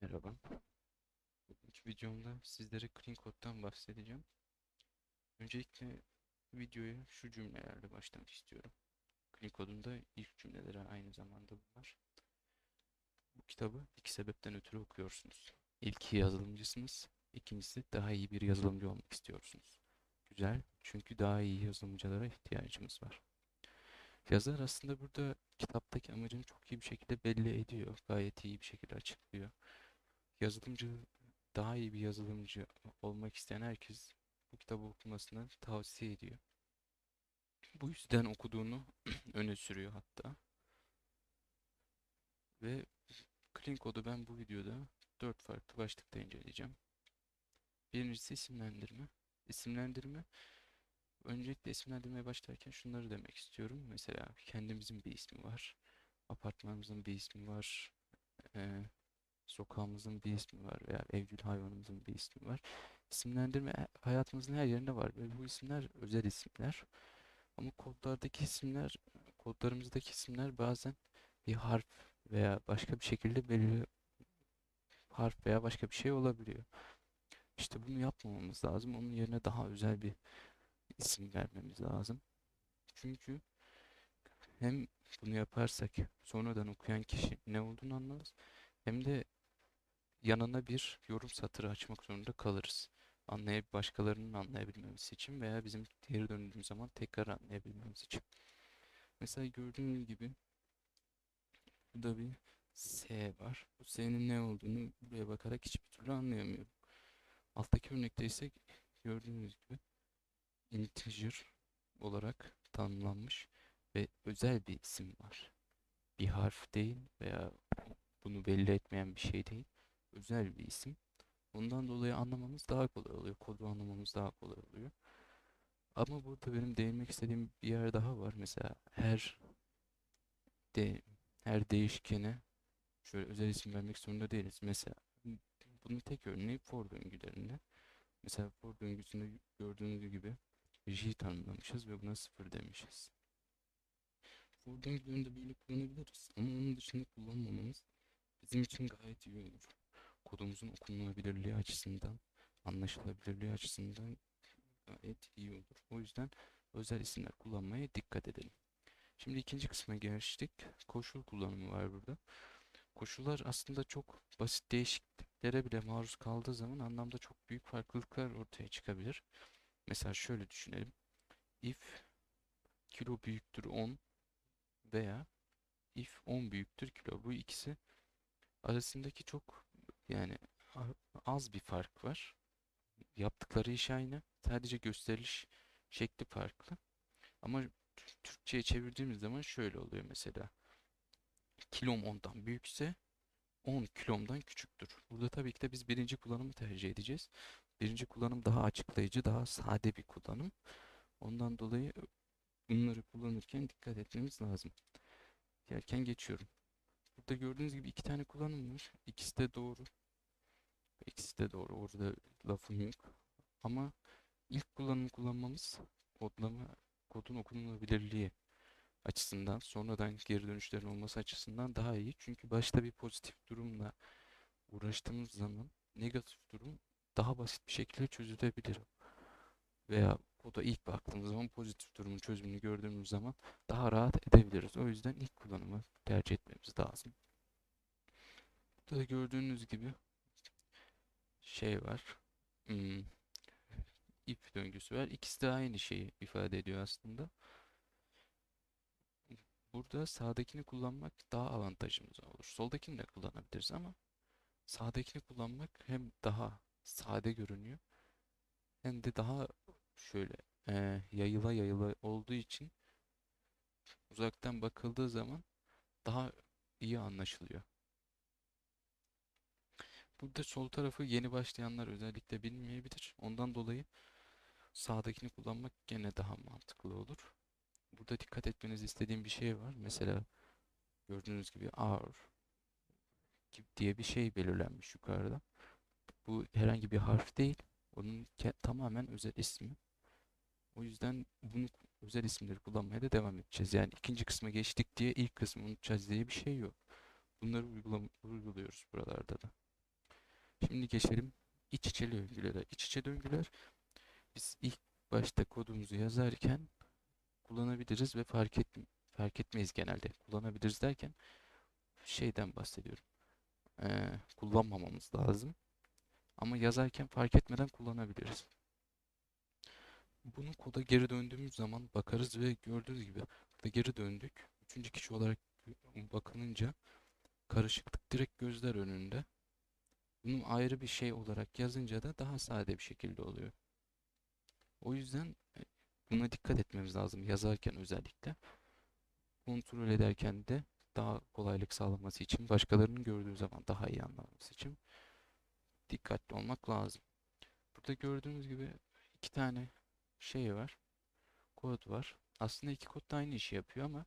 Merhaba. Bugünkü videomda sizlere Clean Code'dan bahsedeceğim. Öncelikle videoya şu cümlelerle başlamak istiyorum. Clean Code'un da ilk cümleleri aynı zamanda bunlar. Bu kitabı iki sebepten ötürü okuyorsunuz. İlki yazılımcısınız, ikincisi daha iyi bir yazılımcı olmak istiyorsunuz. Güzel, çünkü daha iyi yazılımcılara ihtiyacımız var. Yazar aslında burada kitaptaki amacını çok iyi bir şekilde belli ediyor. Gayet iyi bir şekilde açıklıyor yazılımcı daha iyi bir yazılımcı olmak isteyen herkes bu kitabı okumasını tavsiye ediyor. Bu yüzden okuduğunu öne sürüyor hatta. Ve Clean Code'u ben bu videoda dört farklı başlıkta inceleyeceğim. Birincisi isimlendirme. İsimlendirme Öncelikle isimlendirmeye başlarken şunları demek istiyorum. Mesela kendimizin bir ismi var. Apartmanımızın bir ismi var. Ee, sokağımızın bir ismi var veya evcil hayvanımızın bir ismi var. İsimlendirme e- hayatımızın her yerinde var ve bu isimler özel isimler. Ama kodlardaki isimler, kodlarımızdaki isimler bazen bir harf veya başka bir şekilde belirli harf veya başka bir şey olabiliyor. İşte bunu yapmamamız lazım. Onun yerine daha özel bir isim vermemiz lazım. Çünkü hem bunu yaparsak sonradan okuyan kişi ne olduğunu anlarız. Hem de yanına bir yorum satırı açmak zorunda kalırız. Anlayıp başkalarının anlayabilmemiz için veya bizim geri döndüğümüz zaman tekrar anlayabilmemiz için. Mesela gördüğünüz gibi burada bir S var. Bu S'nin ne olduğunu buraya bakarak hiçbir türlü anlayamıyorum. Alttaki örnekte ise gördüğünüz gibi integer olarak tanımlanmış ve özel bir isim var. Bir harf değil veya bunu belli etmeyen bir şey değil. Özel bir isim. Ondan dolayı anlamamız daha kolay oluyor. Kodu anlamamız daha kolay oluyor. Ama burada benim değinmek istediğim bir yer daha var. Mesela her de her değişkene şöyle özel isim vermek zorunda değiliz. Mesela bunun tek örneği for döngülerinde. Mesela for döngüsünde gördüğünüz gibi j tanımlamışız ve buna sıfır demişiz. For döngülerinde böyle kullanabiliriz. Ama onun dışında kullanmamamız bizim için gayet iyi olur. Kodumuzun okunabilirliği açısından, anlaşılabilirliği açısından gayet iyi olur. O yüzden özel isimler kullanmaya dikkat edelim. Şimdi ikinci kısma geçtik. Koşul kullanımı var burada. Koşullar aslında çok basit değişikliklere bile maruz kaldığı zaman anlamda çok büyük farklılıklar ortaya çıkabilir. Mesela şöyle düşünelim. If kilo büyüktür 10 veya if 10 büyüktür kilo. Bu ikisi arasındaki çok yani az bir fark var. Yaptıkları iş aynı. Sadece gösteriliş şekli farklı. Ama Tür- Türkçe'ye çevirdiğimiz zaman şöyle oluyor mesela. Kilom 10'dan büyükse 10 kilomdan küçüktür. Burada tabii ki de biz birinci kullanımı tercih edeceğiz. Birinci kullanım daha açıklayıcı, daha sade bir kullanım. Ondan dolayı bunları kullanırken dikkat etmemiz lazım. Yerken geçiyorum. Burada gördüğünüz gibi iki tane kullanım var. İkisi de doğru. İkisi de doğru. Orada lafım yok. Ama ilk kullanımı kullanmamız kodlama, kodun okunulabilirliği açısından, sonradan geri dönüşlerin olması açısından daha iyi. Çünkü başta bir pozitif durumla uğraştığımız zaman negatif durum daha basit bir şekilde çözülebilir. Veya koda ilk baktığımız zaman pozitif durumun çözümünü gördüğümüz zaman daha rahat edebiliriz. O yüzden ilk kullanımı tercih etmemiz lazım. Burada gördüğünüz gibi şey var. Hmm, if döngüsü var. İkisi de aynı şeyi ifade ediyor aslında. Burada sağdakini kullanmak daha avantajımız olur. Soldakini de kullanabiliriz ama sağdakini kullanmak hem daha sade görünüyor hem de daha şöyle eee, yayıla yayıla olduğu için uzaktan bakıldığı zaman daha iyi anlaşılıyor. Burada sol tarafı yeni başlayanlar özellikle bilmeyebilir. Ondan dolayı sağdakini kullanmak gene daha mantıklı olur. Burada dikkat etmenizi istediğim bir şey var. Mesela gördüğünüz gibi gibi diye bir şey belirlenmiş yukarıda. Bu herhangi bir harf değil. Onun tamamen özel ismi. O yüzden bunu özel isimleri kullanmaya da devam edeceğiz. Yani ikinci kısma geçtik diye ilk kısmı unutacağız diye bir şey yok. Bunları uyguluyoruz buralarda da. Şimdi geçelim iç içe döngülere. İç içe döngüler biz ilk başta kodumuzu yazarken kullanabiliriz ve fark et, fark etmeyiz genelde. Kullanabiliriz derken şeyden bahsediyorum. Ee, kullanmamamız lazım. Ama yazarken fark etmeden kullanabiliriz. Bunu koda geri döndüğümüz zaman bakarız ve gördüğünüz gibi burada geri döndük. Üçüncü kişi olarak bakılınca karışıklık direkt gözler önünde. Bunu ayrı bir şey olarak yazınca da daha sade bir şekilde oluyor. O yüzden e, buna dikkat etmemiz lazım yazarken özellikle. Kontrol ederken de daha kolaylık sağlaması için, başkalarının gördüğü zaman daha iyi anlaması için dikkatli olmak lazım. Burada gördüğünüz gibi iki tane şey var. Kod var. Aslında iki kod da aynı işi yapıyor ama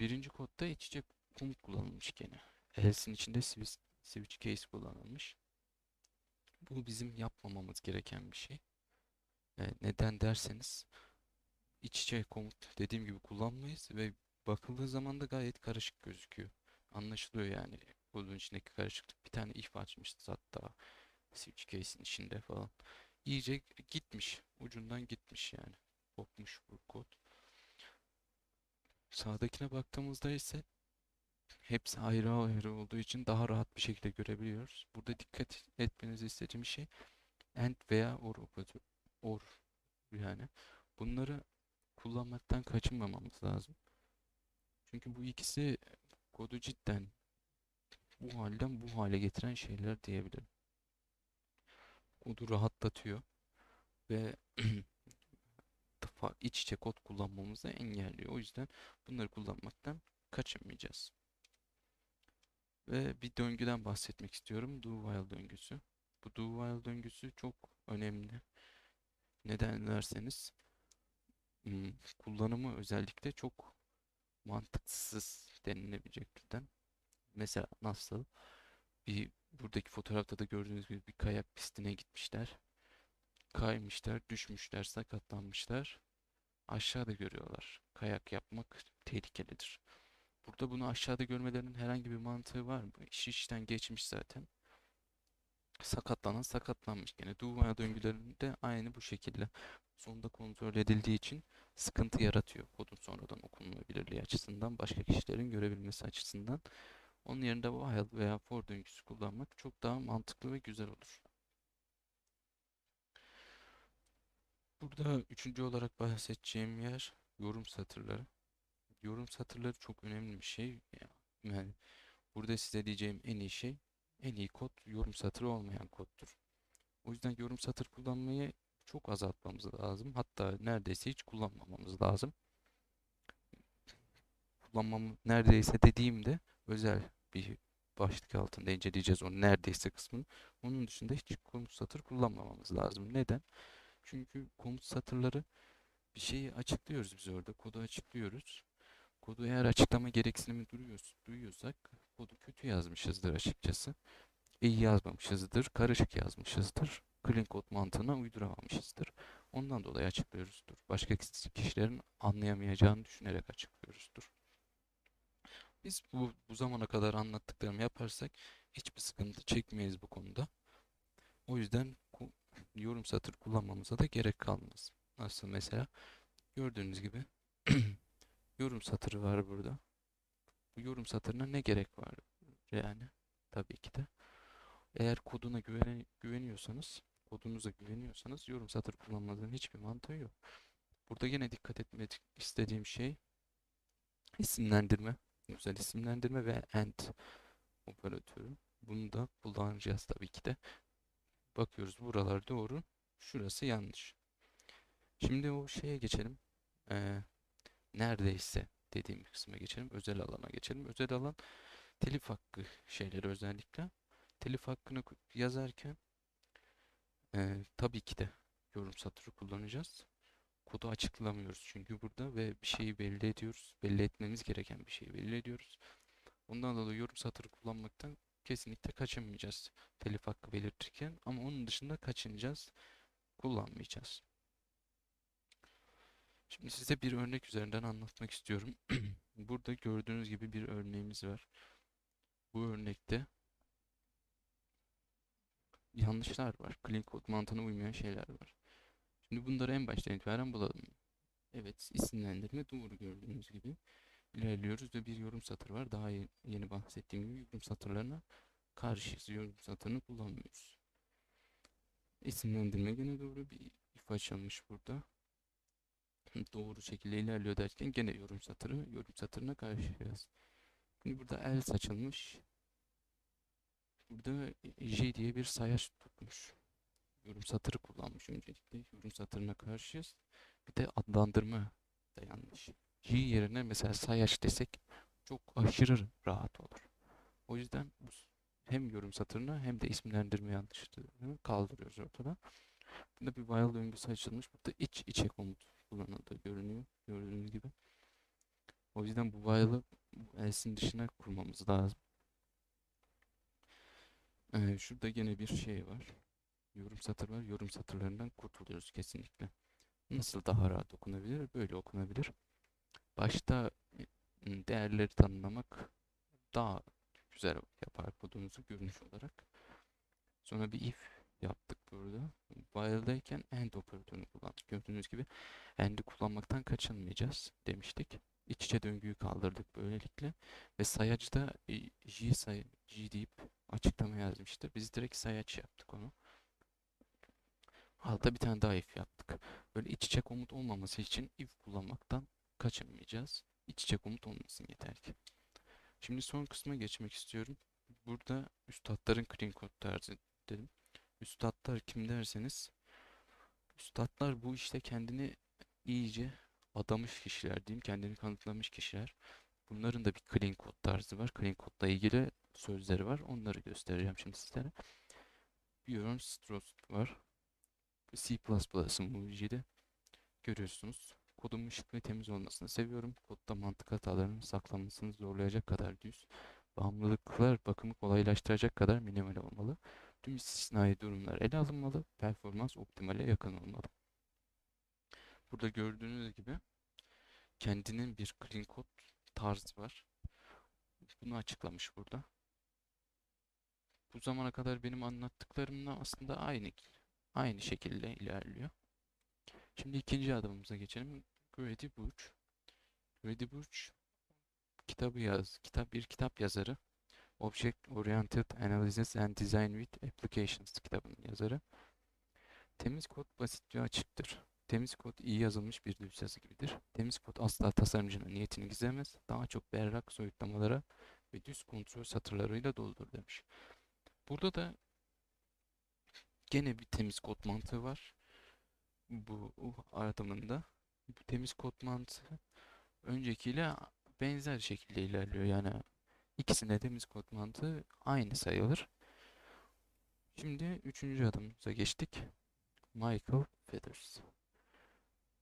birinci kodda iç içe komut kullanılmış gene. Else'in içinde switch, switch case kullanılmış. Bu bizim yapmamamız gereken bir şey. E, neden derseniz iç içe komut dediğim gibi kullanmayız ve bakıldığı zaman da gayet karışık gözüküyor. Anlaşılıyor yani kodun içindeki karışıklık. Bir tane if açmışız hatta switch case'in içinde falan. İyice gitmiş. Ucundan gitmiş yani. Kopmuş bu kod. Sağdakine baktığımızda ise hepsi ayrı ayrı olduğu için daha rahat bir şekilde görebiliyoruz. Burada dikkat etmenizi istediğim şey and veya or or yani bunları kullanmaktan kaçınmamamız lazım. Çünkü bu ikisi kodu cidden bu halden bu hale getiren şeyler diyebilirim. Kodu rahatlatıyor ve iç içe kod kullanmamızı engelliyor. O yüzden bunları kullanmaktan kaçınmayacağız. Ve bir döngüden bahsetmek istiyorum. Do while döngüsü. Bu do while döngüsü çok önemli. Neden derseniz kullanımı özellikle çok mantıksız denilebilecek türden. Mesela nasıl? Bir buradaki fotoğrafta da gördüğünüz gibi bir kayak pistine gitmişler. Kaymışlar, düşmüşler, sakatlanmışlar. Aşağıda görüyorlar. Kayak yapmak tehlikelidir. Burada bunu aşağıda görmelerinin herhangi bir mantığı var mı? İş işten geçmiş zaten. Sakatlanan sakatlanmış. Gene Duvaya döngülerinde aynı bu şekilde. Sonunda kontrol edildiği için sıkıntı yaratıyor. Kodun sonradan okunabilirliği açısından, başka kişilerin görebilmesi açısından. Onun yerinde while veya for döngüsü kullanmak çok daha mantıklı ve güzel olur. Burada üçüncü olarak bahsedeceğim yer yorum satırları. Yorum satırları çok önemli bir şey. Yani burada size diyeceğim en iyi şey, en iyi kod yorum satırı olmayan koddur. O yüzden yorum satır kullanmayı çok azaltmamız lazım. Hatta neredeyse hiç kullanmamamız lazım. Kullanmam neredeyse dediğimde özel bir başlık altında inceleyeceğiz onu neredeyse kısmını. Onun dışında hiç komut satır kullanmamamız lazım. Neden? Çünkü komut satırları bir şeyi açıklıyoruz biz orada. Kodu açıklıyoruz. Kodu eğer açıklama gereksinimi duruyoruz, duyuyorsak kodu kötü yazmışızdır açıkçası. İyi yazmamışızdır, karışık yazmışızdır. Clean code mantığına uyduramamışızdır. Ondan dolayı açıklıyoruzdur. Başka kişilerin anlayamayacağını düşünerek açıklıyoruzdur. Biz bu, bu zamana kadar anlattıklarımı yaparsak hiçbir sıkıntı çekmeyiz bu konuda. O yüzden yorum satır kullanmamıza da gerek kalmaz. Nasıl mesela gördüğünüz gibi yorum satırı var burada. Bu yorum satırına ne gerek var yani? Tabii ki de. Eğer koduna güvene, güveniyorsanız, kodunuza güveniyorsanız yorum satır kullanmanızın hiçbir mantığı yok. Burada yine dikkat etmek istediğim şey isimlendirme, özel isimlendirme ve and operatörü. Bunu da kullanacağız tabii ki de. Bakıyoruz buralar doğru, şurası yanlış. Şimdi o şeye geçelim. Ee, neredeyse dediğim kısma geçelim. Özel alana geçelim. Özel alan telif hakkı şeyleri özellikle. Telif hakkını yazarken e, tabii ki de yorum satırı kullanacağız. Kodu açıklamıyoruz çünkü burada ve bir şeyi belli ediyoruz. Belli etmemiz gereken bir şeyi belli ediyoruz. Ondan dolayı yorum satırı kullanmaktan kesinlikle kaçınmayacağız telif hakkı belirtirken ama onun dışında kaçınacağız, kullanmayacağız. Şimdi size bir örnek üzerinden anlatmak istiyorum. Burada gördüğünüz gibi bir örneğimiz var. Bu örnekte yanlışlar var. Clean code mantığına uymayan şeyler var. Şimdi bunları en baştan itibaren bulalım. Evet, isimlendirme doğru gördüğünüz gibi ilerliyoruz ve bir yorum satırı var. Daha ye- yeni bahsettiğim gibi yorum satırlarına karşıyız. Yorum satırını kullanmıyoruz. İsimlendirme gene doğru bir if açılmış burada. Doğru şekilde ilerliyor derken gene yorum satırı, yorum satırına karşıyız. Şimdi burada else açılmış. Burada J diye bir sayaç tutmuş. Yorum satırı kullanmış öncelikle. Yorum satırına karşıyız. Bir de adlandırma da yanlış. J yerine mesela sayaç desek çok aşırı rahat olur. O yüzden hem yorum satırını hem de isimlendirme yanlışlığını kaldırıyoruz ortadan. Burada bir while döngüsü açılmış. Burada iç içe komut kullanıldığı görünüyor. Gördüğünüz gibi. O yüzden bu while'ı else'in dışına kurmamız lazım. Ee, şurada gene bir şey var. Yorum satır var. Yorum satırlarından kurtuluyoruz kesinlikle. Nasıl daha rahat okunabilir? Böyle okunabilir. Başta e, değerleri tanımlamak daha güzel yapar kodunuzu görünüş olarak. Sonra bir if yaptık burada. While'dayken end operatörünü kullandık. Gördüğünüz gibi end'i kullanmaktan kaçınmayacağız demiştik. İç içe döngüyü kaldırdık böylelikle. Ve sayacda e, J, say J deyip açıklama yazmıştı. Biz direkt sayaç yaptık onu. Altta bir tane daha if yaptık. Böyle iç içe komut olmaması için if kullanmaktan kaçınmayacağız. İç içe komut olmasın yeter ki. Şimdi son kısma geçmek istiyorum. Burada üstadların clean code tarzı dedim. Üstadlar kim derseniz üstadlar bu işte kendini iyice adamış kişiler diyeyim. Kendini kanıtlamış kişiler. Bunların da bir clean code tarzı var. Clean code'la ilgili sözleri var. Onları göstereceğim şimdi sizlere. Björn Stross var. C++'ın mucidi. Görüyorsunuz. Kodumun şık ve temiz olmasını seviyorum. Kodda mantık hatalarının saklanmasını zorlayacak kadar düz. Bağımlılıklar bakımı kolaylaştıracak kadar minimal olmalı. Tüm istisnai durumlar ele alınmalı. Performans optimale yakın olmalı. Burada gördüğünüz gibi kendinin bir clean code tarzı var. Bunu açıklamış burada. Bu zamana kadar benim anlattıklarımla aslında aynı aynı şekilde ilerliyor. Şimdi ikinci adımımıza geçelim. Grady Burch. Grady Burch kitabı yaz, kitap bir kitap yazarı. Object Oriented Analysis and Design with Applications kitabının yazarı. Temiz kod basit ve açıktır. Temiz kod iyi yazılmış bir düz gibidir. Temiz kod asla tasarımcının niyetini gizlemez. Daha çok berrak soyutlamalara ve düz kontrol satırlarıyla doludur demiş. Burada da gene bir temiz kod mantığı var. Bu adımında. Bu temiz kod mantığı öncekiyle benzer şekilde ilerliyor. Yani ikisinde temiz kod mantığı aynı sayılır. Şimdi üçüncü adımımıza geçtik. Michael Feathers.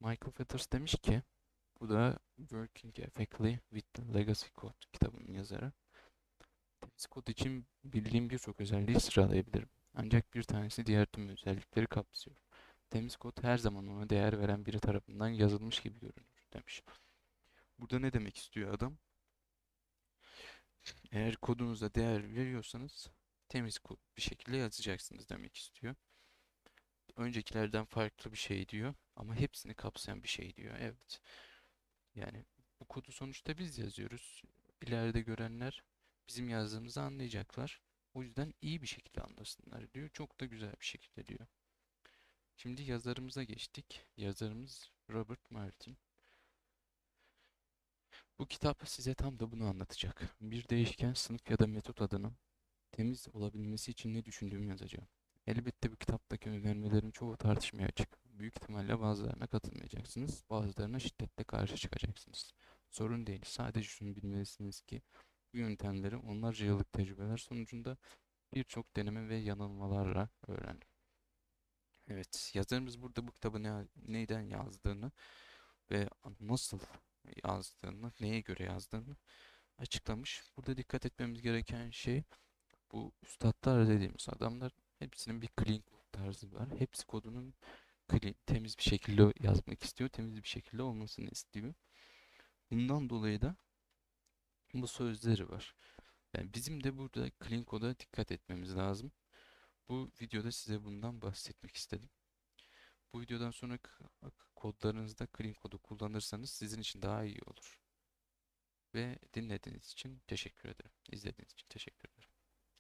Michael Feathers demiş ki bu da Working Effectively with the Legacy Code kitabının yazarı. Temiz kod için bildiğim birçok özelliği sıralayabilirim. Ancak bir tanesi diğer tüm özellikleri kapsıyor. Temiz kod her zaman ona değer veren biri tarafından yazılmış gibi görünür demiş. Burada ne demek istiyor adam? Eğer kodunuza değer veriyorsanız temiz kod bir şekilde yazacaksınız demek istiyor. Öncekilerden farklı bir şey diyor ama hepsini kapsayan bir şey diyor. Evet. Yani bu kodu sonuçta biz yazıyoruz. İleride görenler bizim yazdığımızı anlayacaklar. O yüzden iyi bir şekilde anlasınlar diyor. Çok da güzel bir şekilde diyor. Şimdi yazarımıza geçtik. Yazarımız Robert Martin. Bu kitap size tam da bunu anlatacak. Bir değişken sınıf ya da metot adının temiz olabilmesi için ne düşündüğümü yazacağım. Elbette bu kitaptaki önermelerin çoğu tartışmaya açık. Büyük ihtimalle bazılarına katılmayacaksınız, bazılarına şiddetle karşı çıkacaksınız. Sorun değil, sadece şunu bilmelisiniz ki bu yöntemleri onlarca yıllık tecrübeler sonucunda birçok deneme ve yanılmalarla öğrendim. Evet, yazarımız burada bu kitabı ne, neyden yazdığını ve nasıl yazdığını, neye göre yazdığını açıklamış. Burada dikkat etmemiz gereken şey bu üstadlar dediğimiz adamlar hepsinin bir clean tarzı var. Hepsi kodunun clean, temiz bir şekilde yazmak istiyor, temiz bir şekilde olmasını istiyor. Bundan dolayı da bu sözleri var. Yani bizim de burada clean code'a dikkat etmemiz lazım. Bu videoda size bundan bahsetmek istedim. Bu videodan sonra kodlarınızda clean kodu kullanırsanız sizin için daha iyi olur. Ve dinlediğiniz için teşekkür ederim. İzlediğiniz için teşekkür ederim.